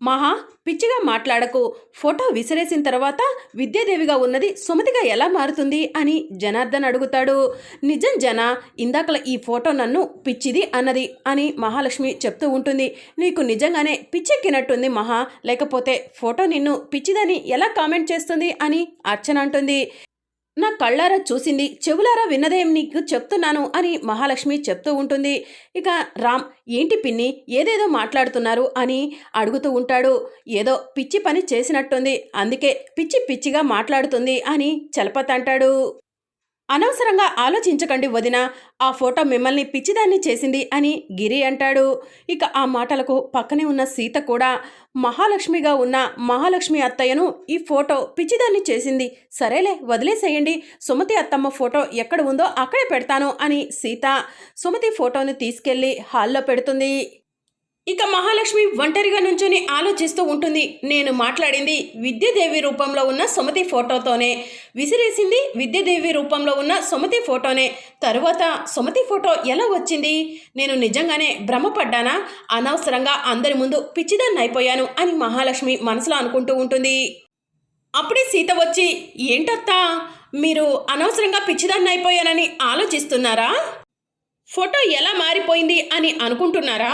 మహా పిచ్చిగా మాట్లాడకు. ఫోటో విసిరేసిన తర్వాత విద్యాదేవిగా ఉన్నది సుమతిగా ఎలా మారుతుంది అని జనార్దన్ అడుగుతాడు. నిజం జన ఇందాకల ఈ ఫోటో నన్ను పిచ్చిది అన్నది అని మహాలక్ష్మి చెప్తూ ఉంటుంది. నీకు నిజంగానే పిచ్చెక్కినట్టుంది మహా లేకపోతే ఫోటో నిన్ను పిచ్చిదని ఎలా కామెంట్ చేస్తుంది అని అర్చన అంటుంది. నా కళ్ళారా చూసింది చెవులారా విన్నదేం నీకు చెప్తున్నాను అని మహాలక్ష్మి చెప్తూ ఉంటుంది. ఇక రామ్ ఏంటి పిన్ని ఏదేదో మాట్లాడుతున్నారు అని అడుగుతూ ఉంటాడు. ఏదో పిచ్చి పని చేసినట్టుంది అందుకే పిచ్చి పిచ్చిగా మాట్లాడుతుంది అని చలపతంటాడు అనవసరంగా ఆలోచించకండి వదిన. ఆ ఫోటో మిమ్మల్ని పిచ్చిదాన్ని చేసింది అని గిరి అంటాడు. ఇక ఆ మాటలకు పక్కనే ఉన్న సీత కూడా మహాలక్ష్మిగా ఉన్న మహాలక్ష్మి అత్తయ్యను ఈ ఫోటో పిచ్చిదాన్ని చేసింది. సరేలే వదిలేసేయండి. సుమతి అత్తమ్మ ఫోటో ఎక్కడ ఉందో అక్కడే పెడతాను అని సీత సుమతి ఫోటోని తీసుకెళ్ళి హాల్లో పెడుతుంది. ఇక మహాలక్ష్మి ఒంటరిగా నుంచొని ఆలోచిస్తూ ఉంటుంది. నేను మాట్లాడింది విద్యాదేవి రూపంలో ఉన్న సుమతి ఫోటోతోనే. విసిరేసింది విద్యాదేవి రూపంలో ఉన్న సుమతి ఫోటోనే. తరువాత సుమతి ఫోటో ఎలా వచ్చింది? నేను నిజంగానే భ్రమపడ్డానా? అనవసరంగా అందరి ముందు పిచ్చిదాన్ని అయిపోయాను అని మహాలక్ష్మి మనసులో అనుకుంటూ ఉంటుంది. అప్పుడే సీత వచ్చి ఏంటత్తా? మీరు అనవసరంగా పిచ్చిదాన్ని అయిపోయానని ఆలోచిస్తున్నారా? ఫోటో ఎలా మారిపోయింది అని అనుకుంటున్నారా?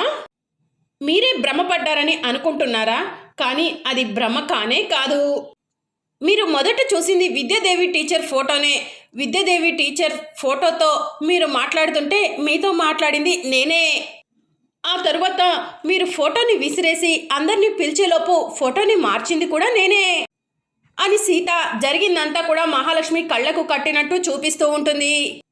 మీరే భ్రమపడ్డారని అనుకుంటున్నారా? కానీ అది భ్రమ కానే కాదు. మీరు మొదట చూసింది విద్యాదేవి టీచర్ ఫోటోనే. విద్యాదేవి టీచర్ ఫోటోతో మీరు మాట్లాడుతుంటే మీతో మాట్లాడింది నేనే. ఆ తరువాత మీరు ఫోటోని విసిరేసి అందరినీ పిలిచేలోపు ఫోటోని మార్చింది కూడా నేనే. అని సీత జరిగిందంతా కూడా మహాలక్ష్మి కళ్ళకు కట్టినట్టు చూపిస్తూ ఉంటుంది.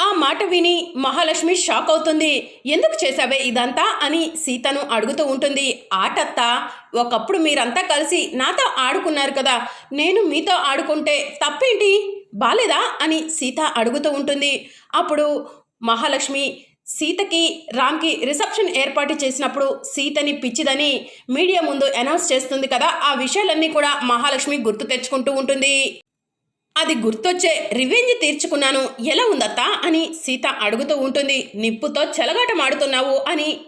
ఆ మాట విని మహాలక్ష్మి షాక్ అవుతుంది. ఎందుకు చేశావే ఇదంతా? అని సీతను అడుగుతూ ఉంటుంది. ఆటత్త ఒకప్పుడు మీరంతా కలిసి నాతో ఆడుకున్నారు కదా. నేను మీతో ఆడుకుంటే తప్పేంటి? బాలేదా? అని సీత అడుగుతూ ఉంటుంది. అప్పుడు మహాలక్ష్మి సీతకి రామ్కి రిసెప్షన్ ఏర్పాటు చేసినప్పుడు సీతని పిచ్చిదని మీడియా ముందు అనౌన్స్ చేస్తుంది కదా. ఆ విషయాలన్నీ కూడా మహాలక్ష్మి గుర్తు తెచ్చుకుంటూ ఉంటుంది. అది గుర్తొచ్చే రివెంజ్ తీర్చుకున్నాను. ఎలా ఉందత్తా? అని సీత అడుగుతూ ఉంటుంది. నిప్పుతో చెలగాటమాడుతున్నావు అని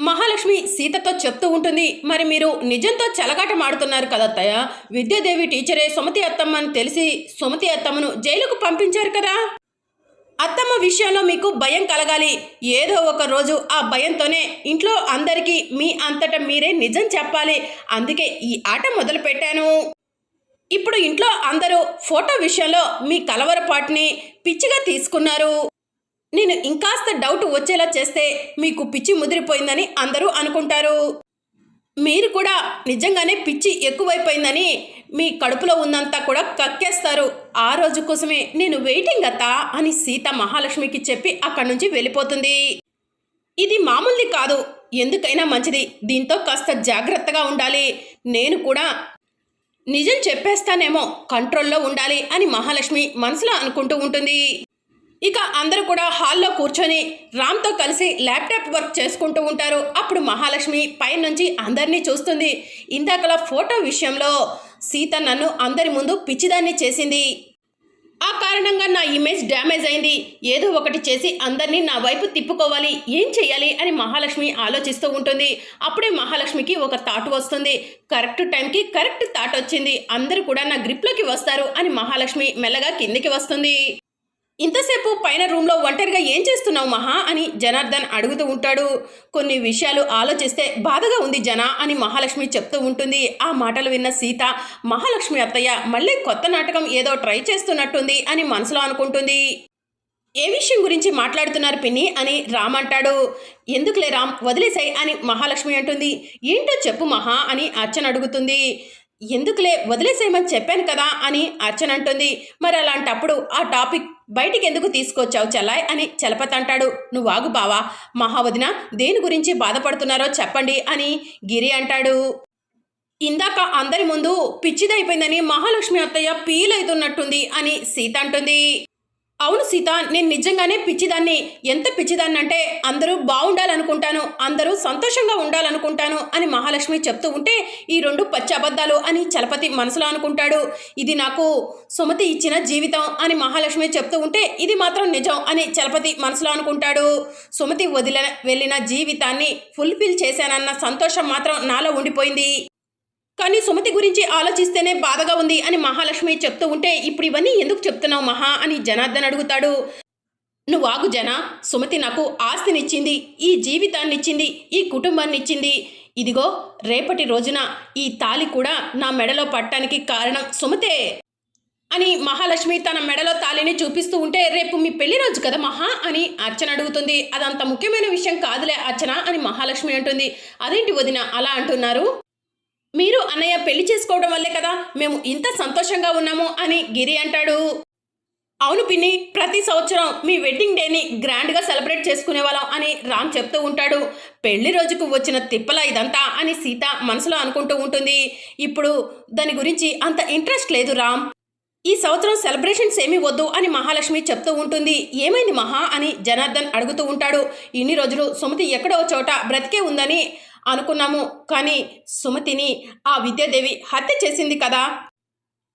మహాలక్ష్మి సీతతో చెప్తూ ఉంటుంది. మరి మీరు నిజంతో చెలగాటమాడుతున్నారు కదత్తయ్య విద్యాదేవి టీచరే సుమతి అత్తమ్మ అని తెలిసి సుమతి అత్తమ్మను జైలుకు పంపించారు కదా? అత్తమ్మ విషయంలో మీకు భయం కలగాలి. ఏదో ఒక రోజు ఆ భయంతోనే ఇంట్లో అందరికీ మీ అంతటా మీరే నిజం చెప్పాలి. అందుకే ఈ ఆట మొదలు పెట్టాను ఇప్పుడు ఇంట్లో అందరూ ఫోటో విషయంలో మీ కలవరపాటుని పిచ్చిగా తీసుకున్నారు. నేను ఇంకాస్త డౌట్ వచ్చేలా చేస్తే మీకు పిచ్చి ముదిరిపోయిందని అందరూ అనుకుంటారు. మీరు కూడా నిజంగానే పిచ్చి ఎక్కువైపోయిందని మీ కడుపులో ఉన్నంతా కూడా కక్కేస్తారు. ఆ రోజు కోసమే నేను వెయిటింగ్ అత్తా అని సీత మహాలక్ష్మికి చెప్పి అక్కడి నుంచి వెళ్ళిపోతుంది. ఇది మామూలుది కాదు. ఎందుకైనా మంచిది. దీంతో కాస్త జాగ్రత్తగా ఉండాలి. నేను కూడా నిజం చెప్పేస్తానేమో కంట్రోల్లో ఉండాలి అని మహాలక్ష్మి మనసులో అనుకుంటూ ఉంటుంది. ఇక అందరూ కూడా హాల్లో కూర్చొని రామ్తో కలిసి ల్యాప్టాప్ వర్క్ చేసుకుంటూ ఉంటారు. అప్పుడు మహాలక్ష్మి పైనుంచి అందరినీ చూస్తుంది. ఇందాకల ఫోటో విషయంలో సీత నన్ను అందరి ముందు పిచ్చిదాన్ని చేసింది. ఆ కారణంగా నా ఇమేజ్ డ్యామేజ్ అయింది. ఏదో ఒకటి చేసి అందరినీ నా వైపు తిప్పుకోవాలి. ఏం చేయాలి అని మహాలక్ష్మి ఆలోచిస్తూ ఉంటుంది. అప్పుడే మహాలక్ష్మికి ఒక థాట్ వస్తుంది. కరెక్ట్ టైంకి కరెక్ట్ థాట్ వచ్చింది. అందరూ కూడా నా గ్రిప్లోకి వస్తారు అని మహాలక్ష్మి మెల్లగా కిందికి వస్తుంది. ఇంతసేపు పైన రూమ్లో ఒంటరిగా ఏం చేస్తున్నావు మహా అని జనార్దన్ అడుగుతూ ఉంటాడు. కొన్ని విషయాలు ఆలోచిస్తే బాధగా ఉంది జన అని మహాలక్ష్మి చెప్తూ ఉంటుంది. ఆ మాటలు విన్న సీత మహాలక్ష్మి అత్తయ్య మళ్ళీ కొత్త నాటకం ఏదో ట్రై చేస్తున్నట్టుంది అని మనసులో అనుకుంటుంది. ఏ విషయం గురించి మాట్లాడుతున్నారు పిన్ని? అని రామ్ అంటాడు. ఎందుకులే రామ్ వదిలేసాయి అని మహాలక్ష్మి అంటుంది. ఏంటో చెప్పు మహా అని అర్చన అడుగుతుంది. ఎందుకులే వదిలేసేయమని చెప్పాను కదా అని అర్చన అంటుంది. మరి అలాంటప్పుడు ఆ టాపిక్ బయటికి ఎందుకు తీసుకొచ్చావు చెల్లాయ్ అని చలపతి అంటాడు. నువ్వు వాగు బావా మహావదిన దేని గురించి బాధపడుతున్నారో చెప్పండి అని గిరి అంటాడు. ఇందాక అందరి ముందు పిచ్చిదైపోయిందని మహాలక్ష్మి అత్తయ్య పీల్ అవుతున్నట్టుంది అని సీత అంటుంది. అవును సీత నేను నిజంగానే పిచ్చిదాన్ని. ఎంత పిచ్చిదాన్ని అంటే అందరూ బాగుండాలనుకుంటాను అందరూ సంతోషంగా ఉండాలనుకుంటాను అని మహాలక్ష్మి చెప్తూ ఉంటే ఈ రెండు పచ్చి అబద్ధాలు అని చలపతి మనసులో అనుకుంటాడు. ఇది నాకు సుమతి ఇచ్చిన జీవితం అని మహాలక్ష్మి చెప్తూ ఉంటే ఇది మాత్రం నిజం అని చలపతి మనసులో అనుకుంటాడు. సుమతి వదిలిన వెళ్ళిన జీవితాన్ని ఫుల్ఫిల్ చేశానన్న సంతోషం మాత్రం నాలో ఉండిపోయింది. కానీ సుమతి గురించి ఆలోచిస్తేనే బాధగా ఉంది అని మహాలక్ష్మి చెప్తూ ఉంటే ఇప్పుడు ఇవన్నీ ఎందుకు చెప్తున్నావు మహా అని జనార్దన్ అడుగుతాడు. నువ్వు ఆగు జన సుమతి నాకు ఆస్తినిచ్చింది ఈ జీవితాన్నిచ్చింది ఈ కుటుంబాన్నిచ్చింది. ఇదిగో రేపటి రోజున ఈ తాలి కూడా నా మెడలో పట్టడానికి కారణం సుమతే అని మహాలక్ష్మి తన మెడలో తాళిని చూపిస్తూ ఉంటే రేపు మీ పెళ్ళి రోజు కదా మహా అని అర్చన అడుగుతుంది. అదంత ముఖ్యమైన విషయం కాదులే అర్చన అని మహాలక్ష్మి అంటుంది. అదేంటి వదిన అలా అంటున్నారు? మీరు అన్నయ్య పెళ్ళి చేసుకోవడం వల్లే కదా మేము ఇంత సంతోషంగా ఉన్నాము అని గిరి అంటాడు. అవును పిన్ని ప్రతి సంవత్సరం మీ వెడ్డింగ్ డేని గ్రాండ్గా సెలబ్రేట్ చేసుకునే వాళ్ళం అని రామ్ చెప్తూ ఉంటాడు. పెళ్ళి రోజుకు వచ్చిన తిప్పల ఇదంతా అని సీత మనసులో అనుకుంటూ ఉంటుంది. ఇప్పుడు దాని గురించి అంత ఇంట్రెస్ట్ లేదు రామ్. ఈ సంవత్సరం సెలబ్రేషన్స్ ఏమీ వద్దు అని మహాలక్ష్మి చెప్తూ ఉంటుంది. ఏమైంది మహా అని జనార్దన్ అడుగుతూ ఉంటాడు. ఇన్ని రోజులు సుమతి ఎక్కడో చోట బ్రతికే ఉందని అనుకున్నాము. కానీ సుమతిని ఆ విద్యాదేవి హత్య చేసింది కదా?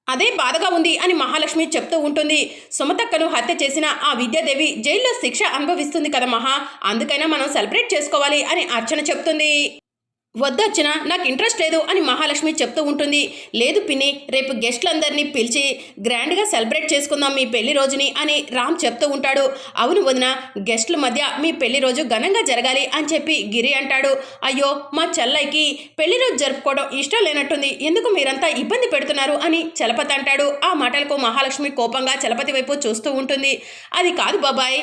అదే బాధగా ఉంది అని మహాలక్ష్మి చెప్తూ ఉంటుంది. సుమతక్కను హత్య చేసిన ఆ విద్యాదేవి జైల్లో శిక్ష అనుభవిస్తుంది కదా మహా? అందుకైనా మనం సెలబ్రేట్ చేసుకోవాలి అని అర్చన చెప్తుంది. వద్దొచ్చిన నాకు ఇంట్రెస్ట్ లేదు అని మహాలక్ష్మి చెప్తూ ఉంటుంది. లేదు పిన్ని రేపు గెస్ట్లందరినీ పిలిచి గ్రాండ్గా సెలబ్రేట్ చేసుకుందాం మీ పెళ్ళి రోజుని అని రామ్ చెప్తూ ఉంటాడు. అవును వదిన గెస్ట్ల మధ్య మీ పెళ్ళి రోజు ఘనంగా జరగాలి అని చెప్పి గిరి అంటాడు. అయ్యో మా చెల్లైకి పెళ్ళి రోజు జరుపుకోవడం ఇష్టం లేనట్టుంది. ఎందుకు మీరంతా ఇబ్బంది పెడుతున్నారు అని చలపతి అంటాడు. ఆ మాటలకు మహాలక్ష్మి కోపంగా చలపతి వైపు చూస్తూ ఉంటుంది. అది కాదు బాబాయ్.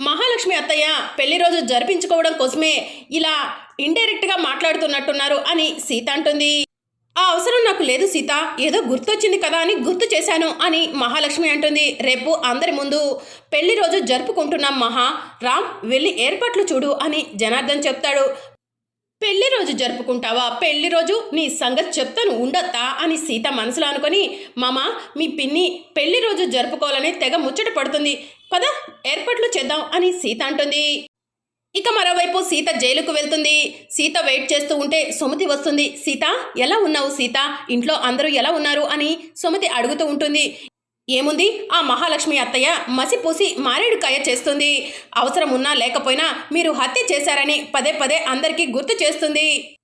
మహాలక్ష్మి అత్తయ్య పెళ్ళి రోజు జరిపించుకోవడం కోసమే ఇలా ఇండైరెక్ట్గా మాట్లాడుతున్నట్టున్నారు అని సీత అంటుంది. ఆ అవసరం నాకు లేదు సీత ఏదో గుర్తొచ్చింది కదా అని గుర్తు చేశాను అని మహాలక్ష్మి అంటుంది. రేపు అందరి ముందు పెళ్ళి రోజు జరుపుకుంటున్నాం మహా రామ్ వెళ్ళి ఏర్పాట్లు చూడు అని జనార్దన్ చెప్తాడు. పెళ్ళి రోజు జరుపుకుంటావా? పెళ్ళి రోజు నీ సంగతి చెప్తాను ఉండొత్తా అని సీత మనసులో అనుకొని మామ మీ పిన్ని పెళ్ళి రోజు జరుపుకోవాలని తెగ ముచ్చట పడుతుంది. పద ఏర్పాట్లు చేద్దాం అని సీత అంటుంది. ఇక మరోవైపు సీత జైలుకు వెళ్తుంది. సీత వెయిట్ చేస్తూ ఉంటే సుమతి వస్తుంది. సీత ఎలా ఉన్నావు సీత? ఇంట్లో అందరూ ఎలా ఉన్నారు అని సుమతి అడుగుతూ ఉంటుంది. ఏముంది? ఆ మహాలక్ష్మి అత్తయ్య మసిపూసి మారేడుకాయ చేస్తుంది. అవసరం ఉన్నా లేకపోయినా మీరు హత్య చేశారని పదే పదే అందరికీ గుర్తు చేస్తుంది.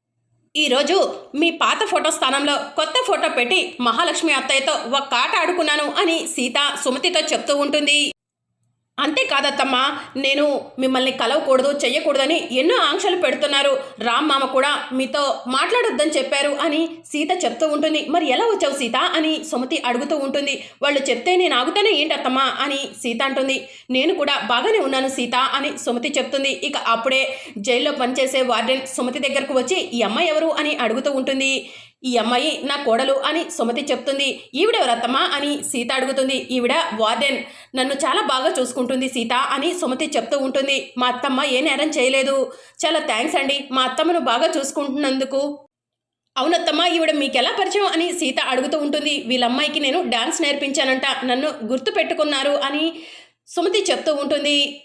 ఈరోజు మీ పాత ఫోటో స్థానంలో కొత్త ఫోటో పెట్టి మహాలక్ష్మి అత్తయ్యతో ఒక ఆట ఆడుకున్నాను అని సీత సుమతితో చెప్తూ ఉంటుంది. అంతేకాదత్తమ్మా నేను మిమ్మల్ని కలవకూడదు చెయ్యకూడదని ఎన్నో ఆంక్షలు పెడుతున్నారు. రామ్ మామ కూడా మీతో మాట్లాడొద్దని చెప్పారు అని సీత చెప్తూ ఉంటుంది. మరి ఎలా వచ్చావు సీత అని సుమతి అడుగుతూ ఉంటుంది. వాళ్ళు చెప్తే నేను ఆగుతానే ఏంటత్తమ్మా అని సీత అంటుంది. నేను కూడా బాగానే ఉన్నాను సీత అని సుమతి చెప్తుంది. ఇక అప్పుడే జైల్లో పనిచేసే వార్డెన్ సుమతి దగ్గరకు వచ్చి ఈ అమ్మాయి ఎవరు? అని అడుగుతూ ఉంటుంది. ఈ అమ్మాయి నా కోడలు అని సుమతి చెప్తుంది. ఈవిడెవరత్తమ్మా అని సీత అడుగుతుంది. ఈవిడ వార్డెన్. నన్ను చాలా బాగా చూసుకుంటుంది సీత అని సుమతి చెప్తూ ఉంటుంది. మా అత్తమ్మ ఏ నేరం చేయలేదు. చాలా థ్యాంక్స్ అండి. మా అత్తమ్మను బాగా చూసుకుంటున్నందుకు. అవునత్తమ్మ ఈవిడ మీకెలా పరిచయం అని సీత అడుగుతూ ఉంటుంది. వీళ్ళమ్మాయికి నేను డాన్స్ నేర్పించానంట. నన్ను గుర్తు పెట్టుకున్నారు అని సుమతి చెప్తూ ఉంటుంది.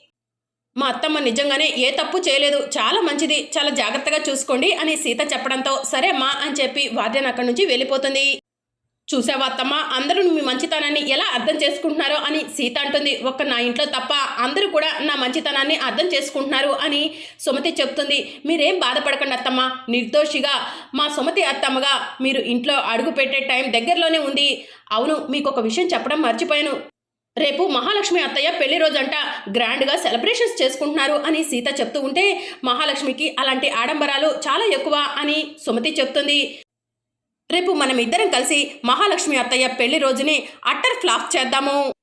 మా అత్తమ్మ నిజంగానే ఏ తప్పు చేయలేదు. చాలా మంచిది. చాలా జాగ్రత్తగా చూసుకోండి అని సీత చెప్పడంతో సరే మా అని చెప్పి వార్డెన్ అక్కడి నుంచి వెళ్ళిపోతుంది. చూసావా అత్తమ్మ? అందరూ మీ మంచితనాన్ని ఎలా అర్థం చేసుకుంటున్నారో అని సీత అంటుంది. ఒక్క నా ఇంట్లో తప్ప అందరూ కూడా నా మంచితనాన్ని అర్థం చేసుకుంటున్నారు అని సుమతి చెప్తుంది. మీరేం బాధపడకండి అత్తమ్మ. నిర్దోషిగా మా సుమతి అత్తమ్మగా మీరు ఇంట్లో అడుగు పెట్టే టైం దగ్గరలోనే ఉంది. అవును మీకు ఒక విషయం చెప్పడం మర్చిపోయాను. రేపు మహాలక్ష్మి అత్తయ్య పెళ్ళి రోజంట గ్రాండ్గా సెలబ్రేషన్స్ చేసుకుంటున్నారు అని సీత చెప్తూ ఉంటే మహాలక్ష్మికి అలాంటి ఆడంబరాలు చాలా ఎక్కువ అని సుమతి చెప్తుంది. రేపు మనం ఇద్దరం కలిసి మహాలక్ష్మి అత్తయ్య పెళ్ళి రోజుని అట్టర్ ఫ్లాప్ చేద్దాము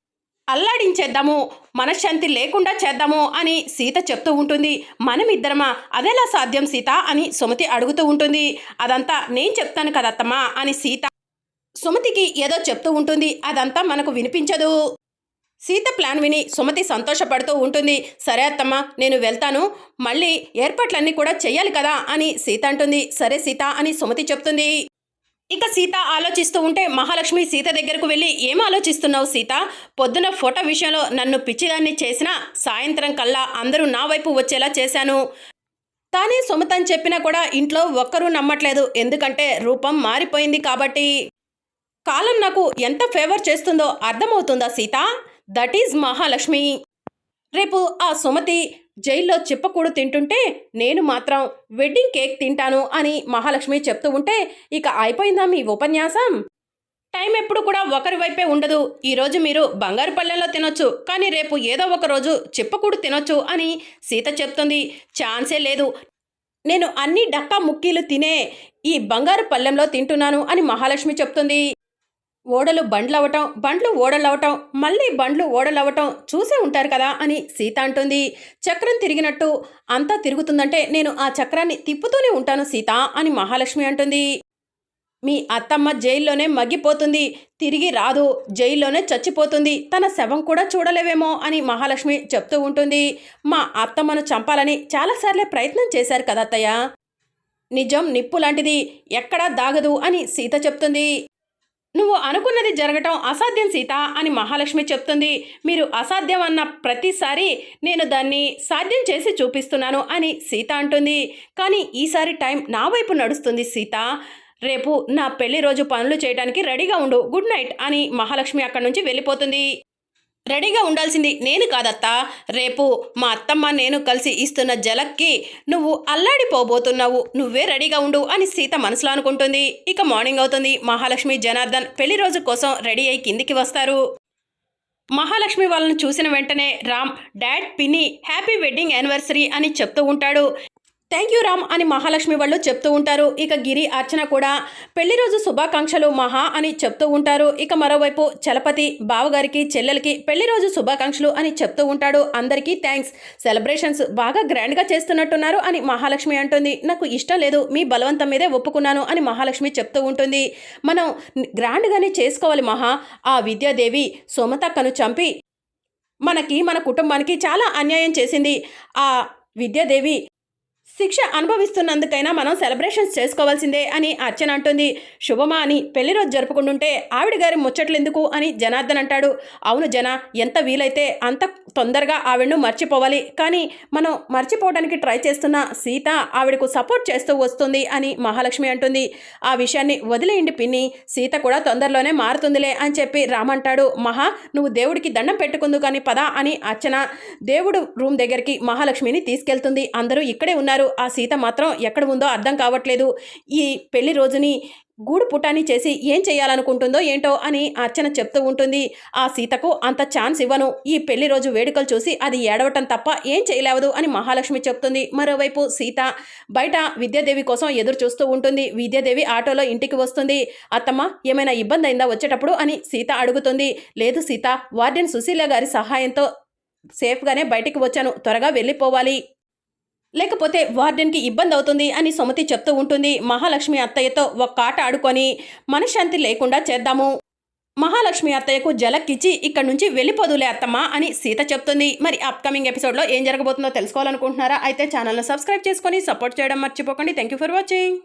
అల్లాడించేద్దాము మనశ్శాంతి లేకుండా చేద్దాము అని సీత చెప్తూ ఉంటుంది. మనమిద్దరమా? అదేలా సాధ్యం సీత అని సుమతి అడుగుతూ ఉంటుంది. అదంతా నేను చెప్తాను కదత్తమ్మా అని సీత సుమతికి ఏదో చెప్తూ ఉంటుంది. అదంతా మనకు వినిపించదు. సీత ప్లాన్ విని సుమతి సంతోషపడుతూ ఉంటుంది. సరే అత్తమ్మ నేను వెళ్తాను. మళ్ళీ ఏర్పాట్లన్నీ కూడా చెయ్యాలి కదా అని సీత అంటుంది. సరే సీత అని సుమతి చెప్తుంది. ఇక సీత ఆలోచిస్తూ ఉంటే మహాలక్ష్మి సీత దగ్గరకు వెళ్ళి ఏం ఆలోచిస్తున్నావు సీత? పొద్దున ఫోటో విషయంలో నన్ను పిచ్చిదాన్ని చేసినా సాయంత్రం కల్లా అందరూ నా వైపు వచ్చేలా చేశాను. తానే సుమతని చెప్పినా కూడా ఇంట్లో ఒక్కరూ నమ్మట్లేదు. ఎందుకంటే రూపం మారిపోయింది కాబట్టి. కాలం నాకు ఎంత ఫేవర్ చేస్తుందో అర్థమవుతుందా సీత? That is Mahalakshmi. రేపు ఆ సుమతి జైల్లో చిప్పకూడు తింటుంటే నేను మాత్రం వెడ్డింగ్ కేక్ తింటాను అని మహాలక్ష్మి చెప్తూ ఉంటే ఇక అయిపోయిందా మీ ఉపన్యాసం? టైం ఎప్పుడు కూడా ఒకరి వైపే ఉండదు. ఈరోజు మీరు బంగారు పళ్ళెంలో తినొచ్చు కానీ రేపు ఏదో ఒక రోజు చిప్పకూడు తినొచ్చు అని సీత చెప్తుంది. ఛాన్సే లేదు. నేను అన్ని డక్కా ముక్కీలు తినే ఈ బంగారు పళ్ళెంలో తింటున్నాను అని మహాలక్ష్మి చెప్తుంది. ఓడలు బండ్లవటం బండ్లు ఓడలవటం మళ్ళీ బండ్లు ఓడలవటం చూసే ఉంటారు కదా అని సీత అంటుంది. చక్రం తిరిగినట్టు అంతా తిరుగుతుందంటే నేను ఆ చక్రాన్ని తిప్పుతూనే ఉంటాను సీత అని మహాలక్ష్మి అంటుంది. మీ అత్తమ్మ జైల్లోనే మగ్గిపోతుంది తిరిగి రాదు జైల్లోనే చచ్చిపోతుంది తన శవం కూడా చూడలేవేమో అని మహాలక్ష్మి చెప్తూ ఉంటుంది. మా అత్తమ్మను చంపాలని చాలాసార్లే ప్రయత్నం చేశారు కదా అత్తయ్య. నిజం నిప్పు లాంటిది ఎక్కడా దాగదు అని సీత చెప్తుంది. నువ్వు అనుకున్నది జరగటం అసాధ్యం సీత అని మహాలక్ష్మి చెప్తుంది. మీరు అసాధ్యం అన్న ప్రతిసారి నేను దాన్ని సాధ్యం చేసి చూపిస్తున్నాను అని సీత అంటుంది. కానీ ఈసారి టైం నా వైపు నడుస్తుంది సీత. రేపు నా పెళ్ళి రోజు పనులు చేయడానికి రెడీగా ఉండు. గుడ్ నైట్ అని మహాలక్ష్మి అక్కడి నుంచి వెళ్ళిపోతుంది. రెడీగా ఉండాల్సింది నేను కాదత్తా. రేపు మా అత్తమ్మ నేను కలిసి ఇస్తున్న జలక్కి నువ్వు అల్లాడిపోబోతున్నావు. నువ్వే రెడీగా ఉండు అని సీత మనసులో అనుకుంటుంది. ఇక మార్నింగ్ అవుతుంది. మహాలక్ష్మి జనార్దన్ పెళ్ళి రోజు కోసం రెడీ అయి కిందికి వస్తారు. మహాలక్ష్మి వాళ్ళని చూసిన వెంటనే రామ్ డాడ్ పిన్ని హ్యాపీ వెడ్డింగ్ యానివర్సరీ అని చెప్తూ ఉంటాడు. థ్యాంక్ యూ రామ్ అని మహాలక్ష్మి వాళ్ళు చెప్తూ ఉంటారు. ఇక గిరి అర్చన కూడా పెళ్ళి రోజు శుభాకాంక్షలు మహా అని చెప్తూ ఉంటారు. ఇక మరోవైపు చలపతి బావగారికి చెల్లెలకి పెళ్ళి రోజు శుభాకాంక్షలు అని చెప్తూ ఉంటాడు. అందరికీ థ్యాంక్స్. సెలబ్రేషన్స్ బాగా గ్రాండ్గా చేస్తున్నట్టున్నారు అని మహాలక్ష్మి అంటుంది. నాకు ఇష్టం లేదు మీ బలవంతం మీదే ఒప్పుకున్నాను అని మహాలక్ష్మి చెప్తూ ఉంటుంది. మనం గ్రాండ్గానే చేసుకోవాలి మహా. ఆ విద్యాదేవి సోమతక్కను చంపి మనకి మన కుటుంబానికి చాలా అన్యాయం చేసింది. ఆ విద్యాదేవి శిక్ష అనుభవిస్తున్నందుకైనా మనం సెలబ్రేషన్స్ చేసుకోవాల్సిందే అని అర్చన అంటుంది. శుభమా అని పెళ్ళి రోజు జరుపుకుంటుంటే ఆవిడ గారి ముచ్చట్లెందుకు అని జనార్దన్ అంటాడు. అవును జన ఎంత వీలైతే అంత తొందరగా ఆవిడను మర్చిపోవాలి. కానీ మనం మర్చిపోవడానికి ట్రై చేస్తున్న సీత ఆవిడకు సపోర్ట్ చేస్తూ వస్తుంది అని మహాలక్ష్మి అంటుంది. ఆ విషయాన్ని వదిలేయండి పిన్ని సీత కూడా తొందరలోనే మారుతుందిలే అని చెప్పి రామంటాడు మహా నువ్వు దేవుడికి దండం పెట్టుకుందు కానీ పదా అని అర్చన దేవుడు రూమ్ దగ్గరికి మహాలక్ష్మిని తీసుకెళ్తుంది. అందరూ ఇక్కడే ఉన్నారు. ఆ సీత మాత్రం ఎక్కడ ఉందో అర్థం కావట్లేదు. ఈ పెళ్ళి రోజుని గూడు పుటాని చేసి ఏం చేయాలనుకుంటుందో ఏంటో అని అర్చన చెప్తూ ఉంటుంది. ఆ సీతకు అంత ఛాన్స్ ఇవ్వను. ఈ పెళ్ళి రోజు వేడుకలు చూసి అది ఏడవటం తప్ప ఏం చేయలేవదు అని మహాలక్ష్మి చెప్తుంది. మరోవైపు సీత బయట విద్యాదేవి కోసం ఎదురు చూస్తూ ఉంటుంది. విద్యాదేవి ఆటోలో ఇంటికి వస్తుంది. అత్తమ్మ ఏమైనా ఇబ్బంది అయిందా వచ్చేటప్పుడు అని సీత అడుగుతుంది. లేదు సీత వార్డెన్ సుశీల గారి సహాయంతో సేఫ్గానే బయటికి వచ్చాను. త్వరగా వెళ్ళిపోవాలి. లేకపోతే వార్డెన్కి ఇబ్బంది అవుతుంది అని సుమతి చెప్తూ ఉంటుంది. మహాలక్ష్మి అత్తయ్యతో ఒక్క ఆట ఆడుకొని మనశ్శాంతి లేకుండా చేద్దాము. మహాలక్ష్మి అత్తయ్యకు జలక్కిచ్చి ఇక్కడ నుంచి వెళ్ళిపోదులే అత్తమ్మ అని సీత చెప్తుంది. మరి అప్కమింగ్ ఎపిసోడ్లో ఏం జరగబోతుందో తెలుసుకోవాలనుకుంటున్నారా? అయితే ఛానల్ను సబ్స్క్రైబ్ చేసుకొని సపోర్ట్ చేయడం మర్చిపోకండి. Thank you for watching